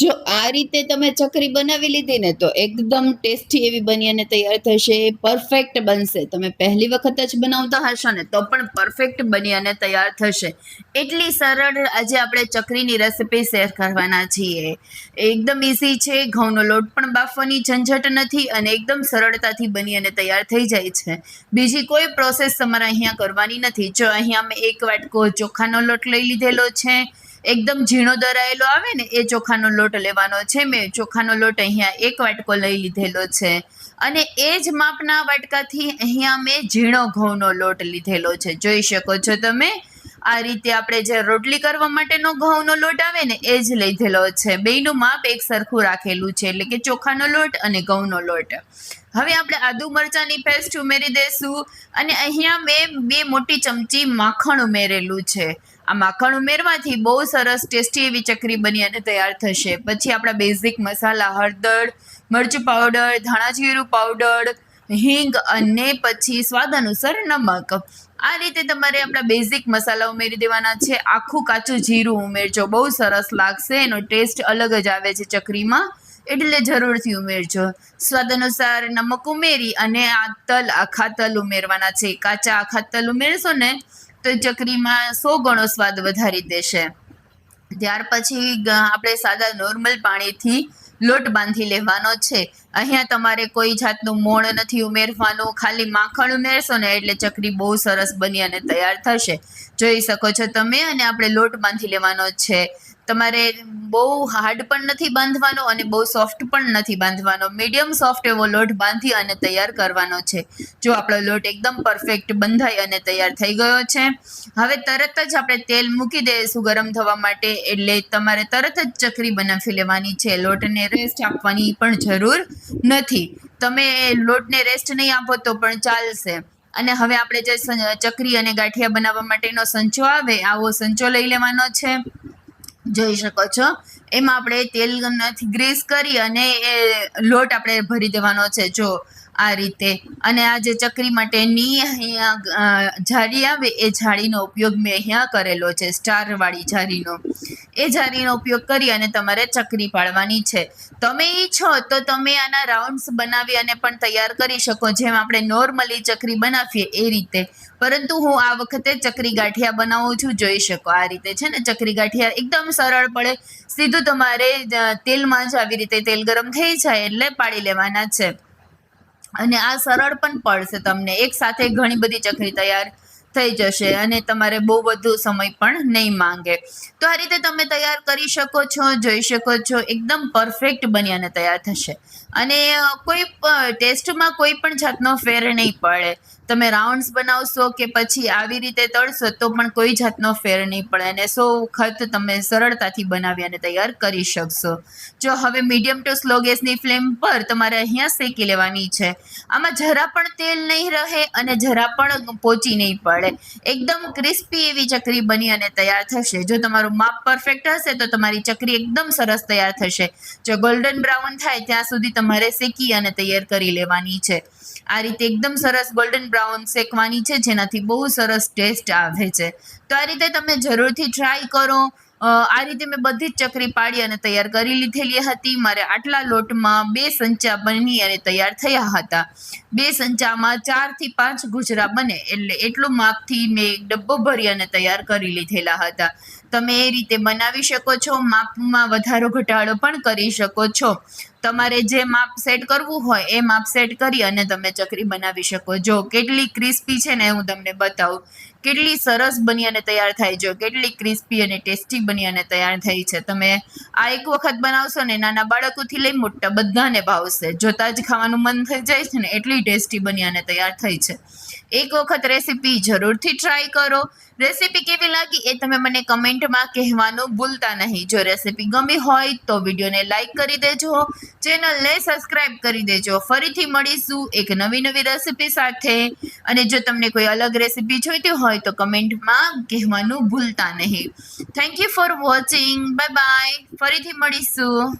જો આ રીતે તમે ચકરી બનાવી લીધી ને, તો એકદમ ટેસ્ટી એવી બની અને તૈયાર થશે. પરફેક્ટ બનશે. તમે પહેલી વખત જ બનાવતા હશો ને, તો પણ પરફેક્ટ બની અને તૈયાર થશે. એટલી સરળ આજે આપણે ચકરીની રેસિપી શેર કરવાના છીએ. એકદમ ઇઝી છે, ઘઉંનો લોટ પણ બાફવાની ઝંઝટ નથી અને એકદમ સરળતાથી બની અને તૈયાર થઈ જાય છે. બીજી કોઈ પ્રોસેસ તમારે અહીંયા કરવાની નથી. જો અહીંયા મેં એક વાટકો ચોખાનો લોટ લઈ લીધેલો છે એકદમ ઝીણો દરાયેલો આવે ને, એ ચોખાનો લોટ લેવાનો છે. મેં ચોખાનો લોટ અહીંયા એક વાટકો લઈ લીધેલો છે. અને એ જ માપના વાટકાથી અહીંયા મેં ઝીણો ઘઉંનો લોટ લીધેલો છે. જોઈ શકો છો તમે? આ રીતે આપણે જે રોટલી કરવા માટેનો ઘઉંનો લોટ આવે ને, એ જ લીધેલો છે. બેયનું માપ એક સરખું રાખેલું છે, એટલે કે ચોખાનો લોટ અને ઘઉંનો લોટ. હવે આપણે આદુ મરચાંની પેસ્ટ ઉમેરી દઈશું અને અહીંયા મેં બે મોટી ચમચી માખણ ઉમેરેલું છે. આ માખણ ઉમેરવાથી બહુ સરસ ટેસ્ટી એવી ચકરી બની અને તૈયાર થશે. પછી આપણા બેઝિક મસાલા, હળદર, મરચું પાવડર, ધાણા જીરું પાવડર હિંગ અને પછી સ્વાદ અનુસાર નમક. આ રીતે તમારે આપણા બેઝિક મસાલા ઉમેરી દેવાના છે. આખું કાચું જીરું ઉમેરજો. બહુ સરસ લાગશે. એનો ટેસ્ટ અલગ જ આવે છે ચકરીમાં. એટલે જરૂરથી ઉમેરજો. સ્વાદ અનુસાર નમક ઉમેરી અને આ તલ, આખા તલ ઉમેરવાના છે. કાચા આખા તલ ઉમેરશો ને, તો ચકરીમાં સો ગણો સ્વાદ વધારી દેશે. ત્યાર પછી આપણે સાદા નોર્મલ પાણીથી લોટ બાંધી લેવાનો છે. અહીંયા તમારે કોઈ જાતનું મોણ નથી ઉમેરવાનું, ખાલી માખણ ઉમેરશો ને એટલે ચકરી બહુ સરસ બની અને તૈયાર થશે. જોઈ શકો છો તમે અને આપણે લોટ બાંધી લેવાનો છે. તમારે બહુ હાર્ડ પણ નથી બાંધવાનો અને બહુ સોફ્ટ પણ નથી બાંધવાનો. મીડિયમ સોફ્ટ એવો લોટ બાંધી અને તૈયાર કરવાનો છે. જો આપણો લોટ એકદમ પરફેક્ટ બંધાઈ અને તૈયાર થઈ ગયો છે. હવે તરત જ આપણે તેલ મૂકી દઈશું ગરમ થવા માટે, એટલે તમારે તરત જ ચકરી બનાવી લેવાની છે. લોટને રેસ્ટ આપવાની પણ જરૂર નથી. તમે લોટને રેસ્ટ નહીં આપો તો પણ ચાલશે. અને હવે આપણે જે ચકરી અને ગાંઠિયા બનાવવા માટેનો સંચો આવે, આવો સંચો લઈ લેવાનો છે. જોઈ શકો છો. એમાં આપણે તેલ ગ્રીસ કરી અને એ લોટ આપણે ભરી દેવાનો છે. જો આ રીતે. અને આ જે ચકરી માટેની અહીંયા અ, જાળી આવે એ જાળીનો ઉપયોગ મેં અહીંયા કરેલો છે સ્ટારવાળી જાળીનો એ જાળીનો ઉપયોગ કરી અને તમારે ચકરી પાડવાની છે. તમે ઈચ્છો તો તમે આના રાઉન્ડ્સ બનાવી અને પણ તૈયાર કરી શકો જેમ આપણે નોર્મલી ચકરી બનાવીએ એ રીતે. પરંતુ હું આ વખતે ચકરી ગાંઠિયા બનાવું છું જોઈ શકો આ રીતે છે ને ચકરી ગાંઠિયા એકદમ સરળ પડે. સીધું તમારે તેલમાં જ આવી રીતે તેલ ગરમ થઈ જાય એટલે પાડી લેવાના છે. અને આ સરળ પણ પડશે તમને. એક સાથે ઘણી બધી ચકરી તૈયાર થઈ જશે અને તમારે બહુ વધુ સમય પણ નહીં માંગે. તો આ રીતે તમે તૈયાર કરી શકો છો જોઈ શકો છો એકદમ પરફેક્ટ બની અને તૈયાર થશે. અને કોઈ ટેસ્ટમાં કોઈ પણ જાતનો ફેર નહીં પડે. તમે રાઉન્ડ્સ બનાવશો કે પછી આવી રીતે તળશો તો પણ કોઈ જાતનો ફેર નહીં પડે અને સો વખત તમે સરળતાથી બનાવી અને તૈયાર કરી શકશો. જો હવે મીડિયમ ટુ સ્લો ગેસની ફ્લેમ પર તમારે અહીંયા શેકી લેવાની છે. આમાં જરા પણ તેલ નહીં રહે અને જરા પણ પોચી નહીં પડે. એકદમ ક્રિસ્પી એવી ચકરી બની અને તૈયાર થશે. જો તમારું માપ પરફેક્ટ હશે, તો તમારી ચકરી એકદમ સરસ તૈયાર થશે. જો ગોલ્ડન બ્રાઉન થાય, ત્યાં સુધી તમારે શેકી અને તૈયાર કરી લેવાની છે. આ રીતે એકદમ સરસ ગોલ્ડન બ્રાઉન શેકવાની છે, જેનાથી બહુ સરસ ટેસ્ટ આવે છે. તો આ રીતે તમે જરૂરથી ટ્રાય કરો. આ રીતે મેં બધી જ ચકરી પાડી અને તૈયાર કરી લીધેલી હતી. મારે આટલા લોટમાં બે સંચા બની અને તૈયાર થયા હતા. બે સંચામાં ચારથી પાંચ ગુજરા બને એટલે એટલું માપથી મેં એક ડબ્બો ભરી અને તૈયાર કરી લીધેલા હતા. તમે એ રીતે બનાવી શકો છો. માપમાં વધારો ઘટાડો પણ કરી શકો છો. તમારે જે માપ સેટ કરવું હોય એ માપ સેટ કરી અને તમે ચકરી બનાવી શકો. જો કેટલી ક્રિસ્પી છે ને હું તમને બતાવું. કેટલી સરસ બની અને તૈયાર થાય. જો કેટલી ક્રિસ્પી અને ટેસ્ટી બની અને તૈયાર થઈ છે. તમે આ એક વખત બનાવશો ને નાના બાળકોથી લઈ મોટા બધાને ભાવશે. જોતા જ ખાવાનું મન થઈ જાય છે ને, એટલી ટેસ્ટી બની અને તૈયાર થઈ છે. એક વખત રેસીપી જરૂરથી ટ્રાય કરો. રેસીપી કેવી લાગી એ તમે મને કમેન્ટમાં કહેવાનું ભૂલતા નહીં. જો રેસીપી ગમી હોય તો વિડીયોને લાઇક કરી દેજો, ચેનલને સબસ્ક્રાઇબ કરી દેજો. ફરીથી મળીશું એક નવી નવી રેસીપી સાથે. અને જો તમને કોઈ અલગ રેસીપી જોઈતી હોય તો કમેન્ટમાં કહેવાનું ભૂલતા નહીં. Thank you for watching bye bye ફરીથી મળીશું.